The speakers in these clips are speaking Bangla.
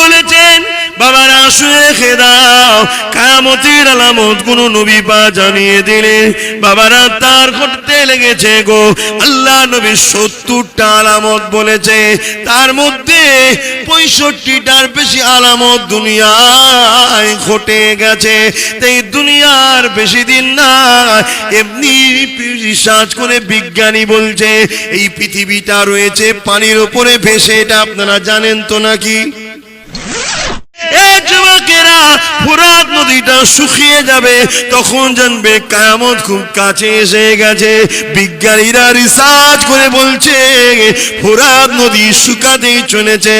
বলেছেন, বাবারা শুয়ে রেখে দাও। কামতির আলামত কোন নবী পা জানিয়ে দিলে, বাবারা তার ঘটতে লেগেছে গো। আল্লাহ নবী সত্তরটা আলামত বলেছে, তার মধ্যে পঁয়ষট্টিটার বেশি আলামত দুনিয়ায় ঘটে গেছে। তাই দুনিয়ার বেশি দিন না, এমনি রিসার্চ করে বিজ্ঞানী বলছে, এই পৃথিবীটা রয়েছে পানির ওপরে ভেসে, এটা আপনারা জানেন তো নাকি? যুবকেরা ফুরাত নদীটা শুকিয়ে যাবে। তখন জানবে কায়ামত খুব কাছে এসে গেছে। বিজ্ঞানীরা রিসার্চ করে বলছে নদী শুকাতেই চলেছে।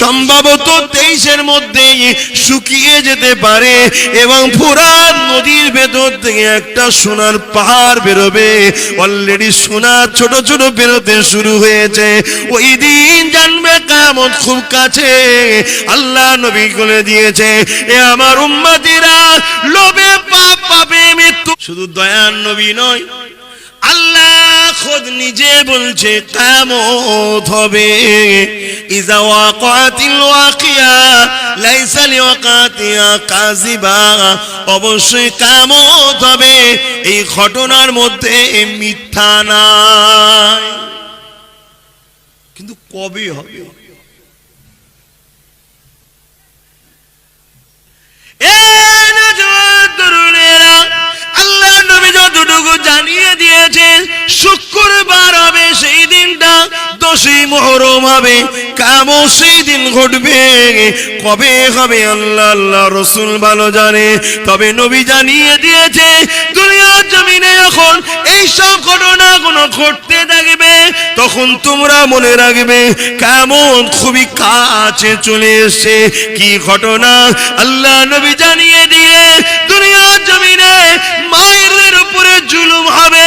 সম্ভবত তেইশের মধ্যেই শুকিয়ে যেতে পারে এবং ফুরাত নদীর ভেতর থেকে একটা সোনার পাহাড় বেরোবে। অলরেডি সোনা ছোট ছোট বেরোতে শুরু হয়েছে। ওই দিন জানবে কামত খুব কাছে। আল্লাহ নবী করে দিয়েছে এ আমার উম্মাদিরা লোভে পাপ পাবে মৃত্যু। শুধু দয়ার নবী নয়, আল্লাহ খোদ নিজে বলছে কামত হবে। ইজা ওয়াকাতিল ওয়াকিয়া, লাইসা লিওয়াকাতিয়া কাযিবা। অবশ্যই কামত হবে। এই ঘটনার মধ্যে মিথ্যা নাই। কিন্তু কবে হবে এ নজওয়ান তরুণেরা, আল্লাহ নবী যতটুকু জানিয়ে দিয়েছেন, শুক্রবার হবে সেই দিনটা, দশই মোহরম হবে কামো সেই দিন ঘটবে। কবে হবে আল্লাহ? আল্লাহ রসুল ভালো জানে। তবে নবী জানিয়ে দিয়েছে, দুনিয়ার জমিনে যখন এই সব ঘটনাগুলো ঘটতে থাকবে, তখন তোমরা মনে রাখবে, কেমন খুবই কাছে চলে এসছে। কি ঘটনা? আল্লাহ নবী জানিয়ে দিয়ে, দুনিয়ার জমিনে মায়ের উপরে জুলুম হবে,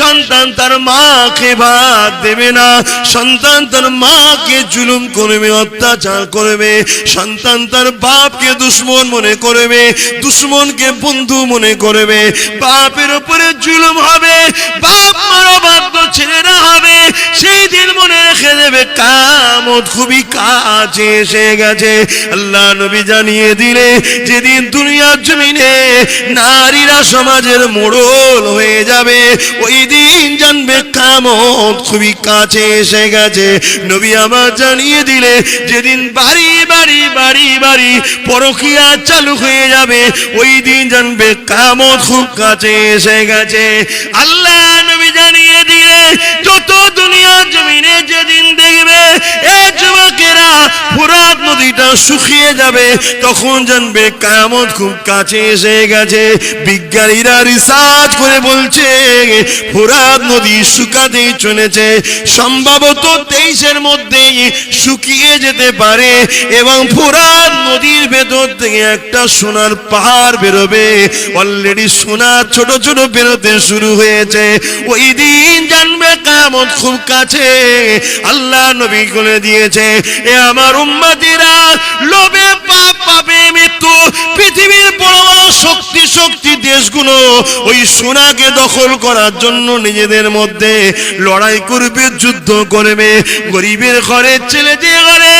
সন্তান তার মাকে ভাত দেবে না, সন্তান তার মাকে জুলুম করবে, অত্যাচার করবে, সন্তান তার বাপকে দুশ্মন মনে করবে, দুশ্মনকে বন্ধু মনে করবে। বাপের উপরে জুলুম হবে, বাপ মারা বাধ্য ছেলেরা হবে, সেই দিন মনে রেখে দেবে, কামত খুবই কাছে এসে গেছে। আল্লাহ নবী জানিয়ে দিলে, যেদিন দুনিয়ার জমিনে নারীরা সমাজের মোড়ল হয়ে যাবে, ওই দিন জানবে কামত খুবই কাছে এসে গেছে। নবী আমার জানিয়ে দিলে, যেদিন বাড়ি বাড়ি বাড়ি বাড়ি পরকিয়া চালু হয়ে যাবে। ওই দিন জানবে কামত খুব কাছে এসে গেছে। আল্লাহ নবী জানিয়ে দিলে যত দুনিয়ার জমিনে যেদিন দেখবে, এ যুবকেরা ফুরাত নদীটা শুকিয়ে যাবে, তখন জানবে কামত খুব কাছে এসে গেছে। বিজ্ঞানীরা রিসার্চ করে বলছে, ফুরাত নদী শুকাতেই চলেছে। সম্ভবত তেইশের মধ্যেই শুকিয়ে যেতে পারে এবং ফুরাত নদীর ভেতর থেকে একটা সোনার পাহাড় বেরোবে। অলরেডি সোনার ছোট ছোট বেরোতে শুরু হয়েছে। ওই দিন জানবে কামত খুব কাছে। আল্লাহ নবী করে দিয়েছে। এ আমার উম্মাদিরা লোভে পাপ পাবে মৃত্যু পৃথিবীর বড় শক্তি শক্তি দেশগুলো ওই সোনাকে দখল করার জন্য নিজেদের মধ্যে লড়াই করবে, যুদ্ধ করবে। গরিবের ঘরে ছেলে দিয়ে ঘরে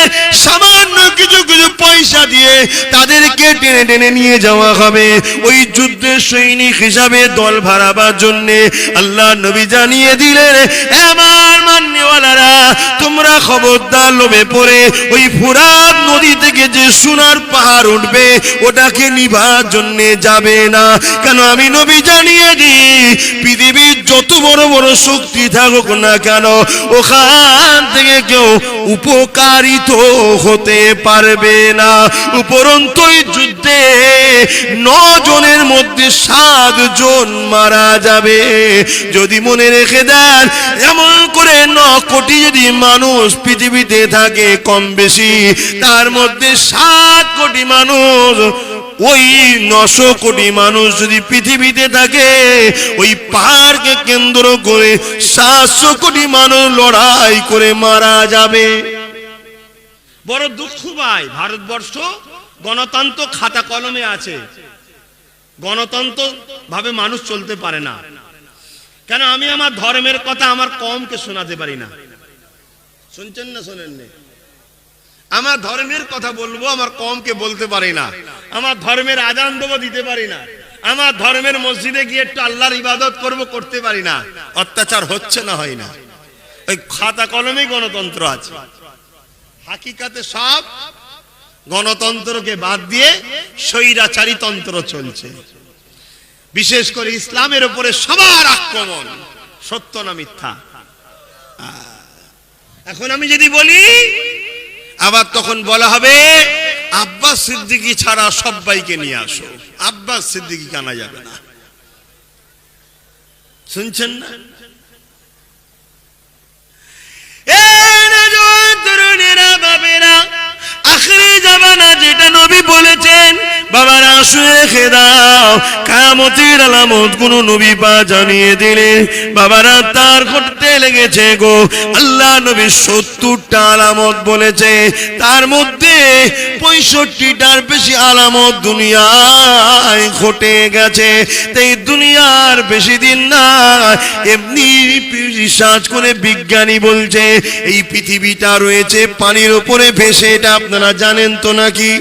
সামান্য কিছু কিছু পয়সা দিয়ে তাদেরকে টেনে টেনে নিয়ে যাওয়া হবে। ওই যুদ্ধের সৈনিক হিসাবে দল ভাড়াবার জন্যে আল্লাহ নবী জানিয়ে দিলেন আমার মান্যওয়ালারা, তোমরা খবরদার লোভে পড়ে ওই ফুরাত নদী থেকে যে সোনার পাহাড় উঠবে ওটাকে নিবার জন্যে যাবে না। কেন আমি নবী জানিয়ে দিই পৃথিবীর যত বড় বড় শক্তি থাকুক না কেন, ওখান থেকে কেউ উপকারিত হতে পারবে না। উপরন্তু এই যুদ্ধে জনের মধ্যে সাত জন মারা যাবে। যদি মনে রেখে দেন, এমন করে ন কোটি যদি মানুষ পৃথিবীতে থাকে কম বেশি তার মধ্যে সাত কোটি মানুষ ওই নশো কোটি মানুষ যদি পৃথিবীতে থাকে, ওই পাহাড়কে কেন্দ্র করে সাতশো কোটি মানুষ লড়াই করে মারা যাবে। বড় দুঃখ ভাই, ভারতবর্ষ গণতন্ত্র খাতা কলমে আছে। গণতন্ত্র ভাবে মানুষ চলতে পারে না। কেন আমি আমার ধর্মের কথা আমার কমকে শোনাতে পারি না? শুনছেন না শোনেন নে? আমার ধর্মের কথা বলব, আমার কমকে বলতে পারি না। আমার ধর্মের আজান দেবো, দিতে পারি না। আমার ধর্মের মসজিদে গিয়ে একটু আল্লাহর ইবাদত করব, করতে পারি না। অত্যাচার হচ্ছে না, হয় না। ওই খাতা কলমেই গণতন্ত্র আছে। হাকিকাতে সব গণতন্ত্রকে বাদ দিয়ে স্বৈরাচারী তন্ত্র চলছে। বিশেষ করে ইসলামের উপরে সবার আক্রমণ। সত্য না মিথ্যা? এখন আমি যদি বলি আবার তখন বলা হবে, আব্বাস সিদ্দিকি ছাড়া সবাইকে নিয়ে আসো। আব্বাস সিদ্দিকি কানা যাবে না। শুনছেন না? এ তরুণেরা আখরি না যেটা নবী বলেছেন, বাবার আশু রেখে দাও কামতির আলামত কোন নবী পা জানিয়ে দিলে, বাবারা তার করতে লেগেছে গো। আল্লাহ নবী সত্তরটা আলামত বলেছে, তার মধ্যে পঁয়ষট্টিটার বেশি আলামত দুনিয়ায় ঘটে গেছে। তাই দুনিয়ার বেশি দিন না এমনি রিসার্চ করে বিজ্ঞানী বলছে, এই পৃথিবীটা রয়েছে পানির ওপরে ভেসে, এটা আপনারা জানেন তো নাকি?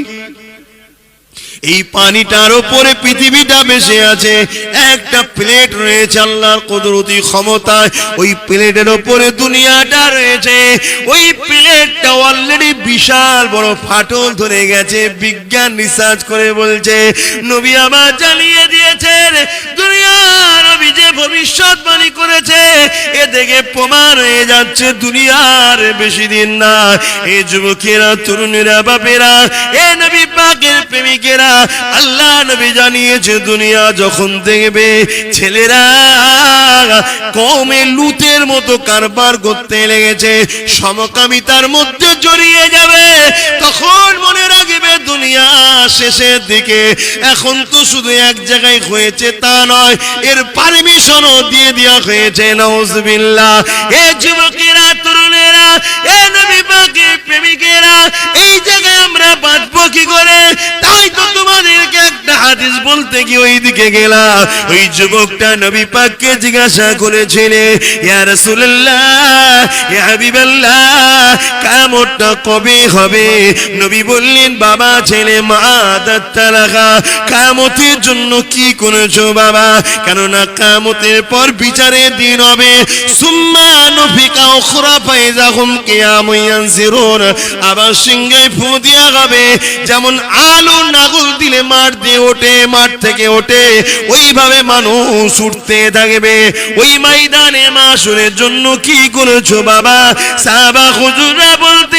এই পানিটার উপরে পৃথিবীটা বেশি আছে। একটা প্লেট রয়েছে আল্লাহর কুদরতি ক্ষমতায়। ওই প্লেটের উপরে দুনিয়াটা রয়েছে। ওই প্লেটটা অলরেডি বিশাল বড় ফাটল ধরে গেছে। বিজ্ঞান রিসার্চ করে বলছে, নবী আবার জানিয়ে দিয়েছেন দুনিয়ার নবী যে ভবিষ্যৎবাণী করেছে, এ থেকে প্রমাণ হয়ে যাচ্ছে দুনিয়ার বেশি দিন না। এ যুবকেরা, তরুণীরা, বাপেরা, এ নবী পাকের প্রেমিকেরা, আল্লাহ নবী জানিয়েছে, দুনিয়া যখন দেখবে, ছেলেরা কমে লুতের মতো কারবার করতে লেগেছে, সমকামিতার মধ্যে জড়িয়ে যাবে। তখন মনে রাখবে দুনিয়া শেষের দিকে। এখন তো শুধু এক জায়গায় হয়েছে তা নয়, এর পারমিশনও দিয়ে দেওয়া হয়েছে নওজবিল্লাহ এ যুবকেরা, তরুণেরা, এ নবী পাকের প্রেমিকেরা, এই জায়গায় আমরা বাঁচবো কি করে? তাই তো তোমাদেরকে একটা হাদিস বলতে গিয়ে ওই দিকে গেলাম। ওই যুবকটা নবী পাককে জিজ্ঞাসা করেছিলে, ইয়া রাসূলুল্লাহ, ইয়া হাবিবাল্লাহ কিয়ামতটা কবে হবে? নবী বললেন, বাবা ছেলে মা দাত্তারাখা কিয়ামতের জন্য কি করেছ বাবা? কেননা কিয়ামতের পর বিচারের দিন হবে। যেমন আলু নাগল দিলে মাঠ দিয়ে ওঠে, মাঠ থেকে ওঠে। ওইভাবে মানুষ উঠতে থাকবে। ওই ময়দানে মাসুরের জন্য কি করেছ বাবা? হুজুররা বলতে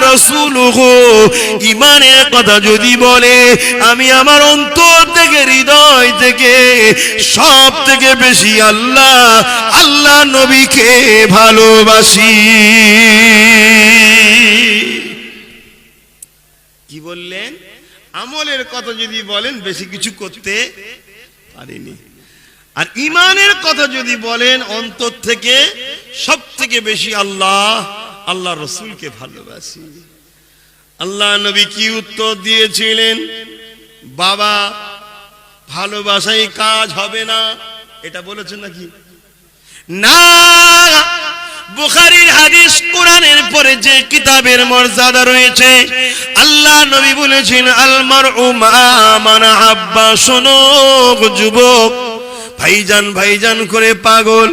রাসূলুহু। ইমানের কথা যদি বলে, আমি আমার অন্তর থেকে, হৃদয় থেকে, সব থেকে বেশি আল্লাহ আল্লাহ নবীকে ভালোবাসি। কি বললেন? আমলের কথা যদি বলেন, বেশি কিছু করতে পারিনি। আর ইমানের কথা যদি বলেন, অন্তর থেকে সব থেকে বেশি আল্লাহ আল্লাহ রসুলকে ভালোবাসি। আল্লাহ নবী কি উত্তর দিয়েছিলেন? বাবা, ভালোবাসাই কাজ হবে না। এটা বলেছেন নাকি? না, বুখারীর হাদিস কোরআনের পরে যে কিতাবের মর্যাদা রয়েছে, আল্লাহ নবী বলেছেন আলমার মানা আব্বা শোনো যুবক, ভাইজান ভাইজান করে পাগল।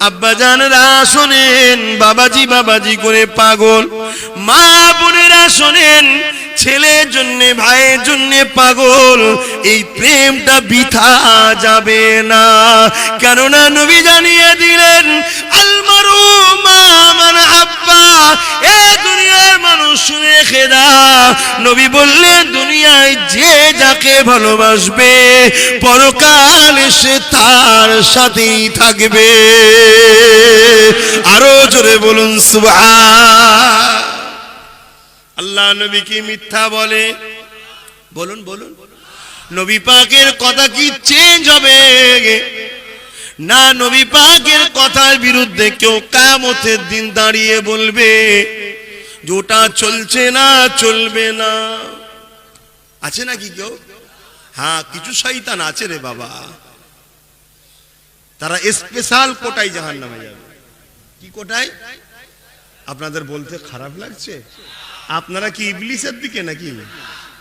আব্বা জানরা শোনেন, বাবাজি বাবাজি করে পাগল। মা বোনেরা শোনেন, ছেলের জন্যে, ভাইয়ের জন্যে পাগল। এই প্রেমটা বিথা যাবে না। কেননা নবী জানিয়ে দিলেন আলমারু মান আব্বা এ দুনিয়ার মানুষ শুনে খেদা। নবী বললেন, দুনিয়ায় যে যাকে ভালোবাসবে, পরকাল সে তার সাথেই থাকবে। আরও জোরে বলুন, সুবহান। আল্লাহ নবী কি মিথ্যা বলে? বলুন বলুন। নবী পাকের কথা কি চেঞ্জ হবে? না নবী পাকের কথা আপনার বিরুদ্ধে কেউ কামতের দিন দাঁড়িয়ে বলবে ওটা চলছে না, চলবে না। আছে নাকি কেউ? হ্যাঁ কিছু শয়তান আছে রে বাবা। তারা স্পেশাল কোটায় জাহান নামে যাবে। কি কোটায়? আপনাদের বলতে খারাপ লাগছে? আপনারা কি ইবলিসের দিকে নাকি?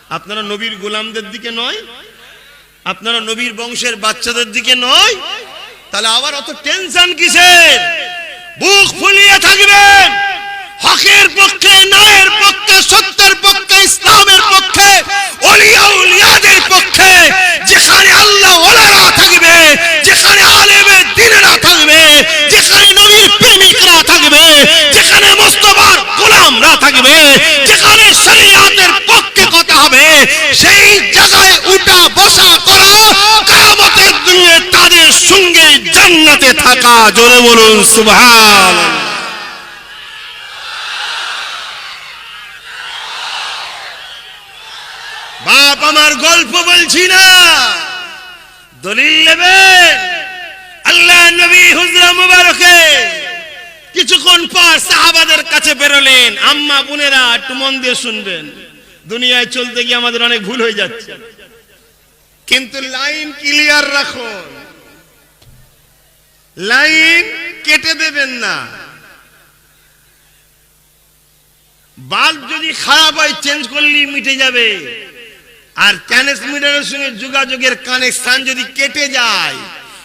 আপনারা নবীর গোলামদের দিকে নয়? আপনারা নবীর বংশের বাচ্চাদের দিকে নয়? তাহলে আবার অত টেনশন কিসের? বুক ফুলিয়ে থাকবেন হকের পক্ষে, ন্যায়ের পক্ষে, সত্যের পক্ষে, ইসলামের পক্ষে ওলিয়া উলিয়াদের পক্ষে, যেখানে আল্লাহ ওলারা থাকবে, যেখানে আলেমের দিনেরা থাকবে, যেখানে নবীর প্রেমিকরা থাকবে, যেখানে মোস্তফার গোলামরা থাকবে, যেখানে শরীয়তের পক্ষে কথা হবে, সেই জোরে বলুন, সুবহান। বাপ আমার গল্প বলছি না। দলিল নেবেন আল্লাহ নবী হুজরা মুবারকে কিছুক্ষণ পর সাহাবাদের কাছে বেরোলেন। আম্মা, বোনেরা একটু মন দিয়ে শুনবেন। দুনিয়ায় চলতে গিয়ে আমাদের অনেক ভুল হয়ে যাচ্ছে। কিন্তু লাইন ক্লিয়ার রাখুন। লাইন কেটে দেবেন না। বাল্ব যদি খারাপ হয় চেঞ্জ করলেই মিটে যাবে। আর ট্রান্সমিটারের সঙ্গে যোগাযোগের কানেকশন যদি কেটে যায়,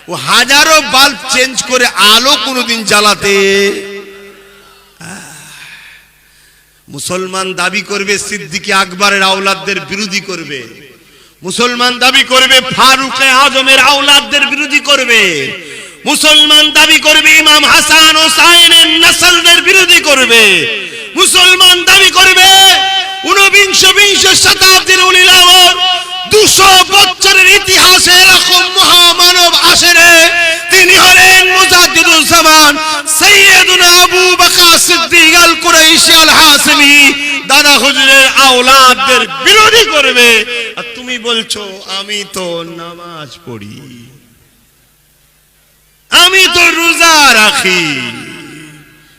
ও হাজারো বাল্ব চেঞ্জ করে আলো কোনোদিন জ্বালাতে। মুসলমান দাবি করবে সিদ্দিকি আকবরের আওলাদদের বিরোধী করবে। মুসলমান দাবি করবে ফারুকে আজমের আওলাদদের বিরোধী করবে। মুসলমান দাবি করবে ইমাম হাসান ও সাইনের নসলদের বিরোধী করবে। মুসলমান দাবি করবে ঊনবিংশ বিংশ শতাব্দীর উলিলামর দুশো বছরের ইতিহাসে এরকম মহামানব আসেনে তিনি হলেন মুজাদ্দিদুল জামান সৈয়দুনা আবু বকর সিদ্দিক আল কুরাইশি আল হাসিমি দাদা হুজুরের আওলাদদের বিরোধী করবে। আর তুমি বলছো, আমি তো নামাজ পড়ি। আমি তো রোজা রাখি।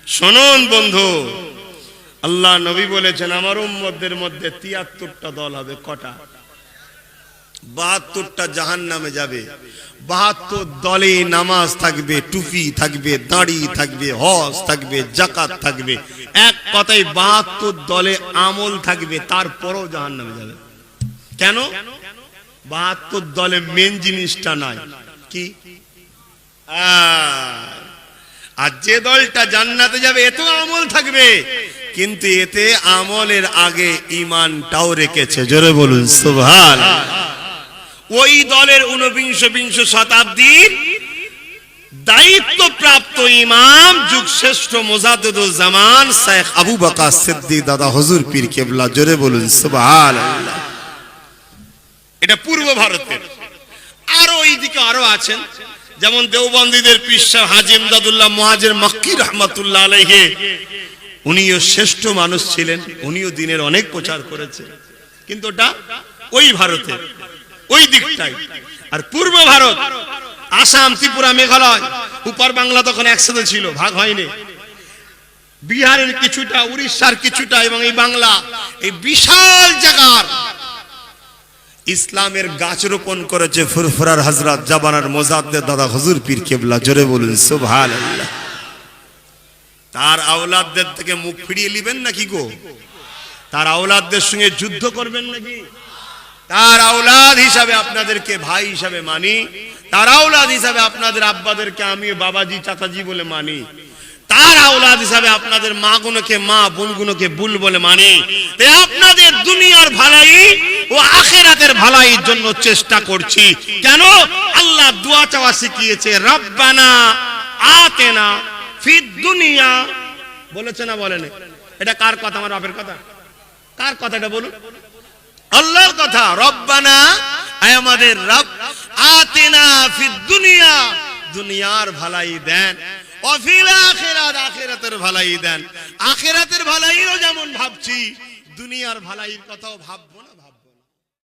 শুনুন বন্ধু, আল্লাহ নবী বলেছেন, আমার উম্মতদের মধ্যে তিয়াত্তরটা দল হবে, কটা? বাহাত্তরটা জাহান নামে যাবে। বাহাত্তর দলে নামাজ থাকবে, টুপি থাকবে, দাড়ি থাকবে, হজ থাকবে, জাকাত থাকবে। এক কথায় বাহাত্তর দলে আমল থাকবে, তারপরও জাহান নামে যাবে। কেন? বাহাত্তর দলে মেন জিনিসটা নাই। কি? আর যে দলটা জান্নাতে যাবে, এতেও আমল থাকবে। কিন্তু এতে আমলের আগে ইমানটাও রেখেছে। জোরে বলুন সুভান ওই দলের ঊনবিংশ বিংশ শতাব্দীর দায়িত্বপ্রাপ্ত ইমাম যুগ শ্রেষ্ঠ মোজাদুল জামান শেখ আবু সিদ্দিক দাদা হজুর পীর কেবলা। জোরে বলুন এটা পূর্ব ভারতের। আরও ওইদিকে আরও আছেন। যেমন দেওবন্দীদের পিসা হাজিম দাদুল্লাহ মহাজের মক্কি রহমতুল্লাহ আলাইহে, উনিও শ্রেষ্ঠ মানুষ ছিলেন, উনিও দিনের অনেক প্রচার করেছেন কিন্তু ওটা ওই ভারতে, ওই দিকটাই আর পূর্ব ভারত, আসাম, ত্রিপুরা, মেঘালয়, উপর বাংলা তখন একসাথে ছিল, ভাগ হয়নি। বিহারের কিছুটা, উড়িষ্যার কিছুটা এবং এই বাংলা, এই বিশাল জায়গার ইসলামের গাছ রোপণ করেছে ফুরফুরার হজরত জাবানার মোজাদ্দের দাদা হুজুর পীর কেবলা, জোরে বলুন আল্লাহ তার আওলাদদের থেকে মুখ ফিরিয়ে নিবেন নাকি গো? তার আওলাদদের সঙ্গে যুদ্ধ করবেন নাকি? তার আওলাদ হিসাবে আপনাদেরকে ভাই হিসাবে মানি, তার আওলাদ হিসাবে আপনাদের আব্বাদেরকে আমি বাবাজি, চাচাজি বলে মানি। তার আওলাদ হিসাবে আপনাদের মা মা বুল বলে মানি। আপনাদের দুনিয়ার ভালাই ও আখেরাতের জন্য চেষ্টা করছি। কেন? আল্লাহ দোয়া চাওয়া শিখিয়েছে, রব্বানা আতেনা দুনিয়া। বলেছে না এটা কার কথা? আমার বাপের কথা? কার কথাটা বলুন? আল্লাহর কথা, রব্বানা আমাদের রব, আতেনা ফিদ দুনিয়া। দুনিয়ার ভালাই দেন। অফিল আখিরাত আখিরাতের ভালাই দেন। আখেরাতের ভালাইও যেমন ভাবছি দুনিয়ার ভালাইয়ের কথাও ভাববো না